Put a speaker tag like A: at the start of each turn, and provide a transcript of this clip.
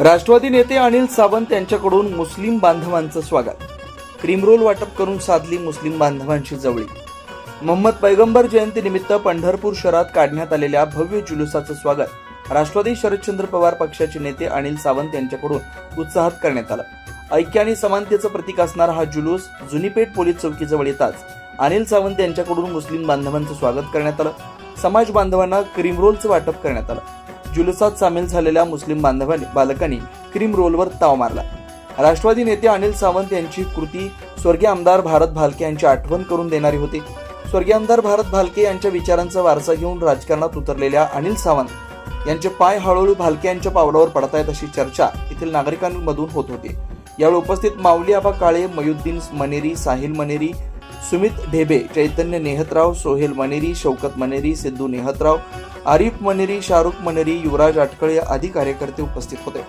A: राष्ट्रवादी नेते अनिल सावंत यांच्याकडून मुस्लिम बांधवांचं स्वागत. क्रीमरोल वाटप करून साधली मुस्लिम बांधवांची जवळी. मोहम्मद पैगंबर जयंतीनिमित्त पंढरपूर शहरात काढण्यात आलेल्या भव्य जुलुसाचं स्वागत राष्ट्रवादी शरदचंद्र पवार पक्षाचे नेते अनिल सावंत यांच्याकडून उत्साहात करण्यात आलं. ऐक्य आणि समानतेचं प्रतीक असणारा हा जुलूस जुनीपेठ पोलीस चौकीजवळ येताच अनिल सावंत यांच्याकडून मुस्लिम बांधवांचं स्वागत करण्यात आलं. समाज बांधवांना क्रीमरोलचं वाटप करण्यात आलं. जुलुसात सामील झालेल्या मुस्लिम बांधवांनी बालकांनी क्रीम रोलवर ताव मारला. राष्ट्रवादी नेते अनिल सावंत यांची कृती स्वर्गीय आमदार भारत भालके यांची आठवण करून देणारी होती. स्वर्गीय आमदार भारत भालके यांच्या विचारांचा वारसा घेऊन राजकारणात उतरलेल्या अनिल सावंत यांचे पाय हळूहळू भालके यांच्या पावलावर पडतायत अशी चर्चा येथील नागरिकांमधून होत होती. यावेळी उपस्थित माऊली आबा काळे मयुद्दीन मनेरी साहिल मनेरी सुमित ढेबे चैतन्य नेहतराव सोहेल मनेरी शौकत मनेरी सिद्धू नेहतराव आरिफ मनेरी शाहरुख मनेरी युवराज आटकळे आदी कार्यकर्ते उपस्थित होते.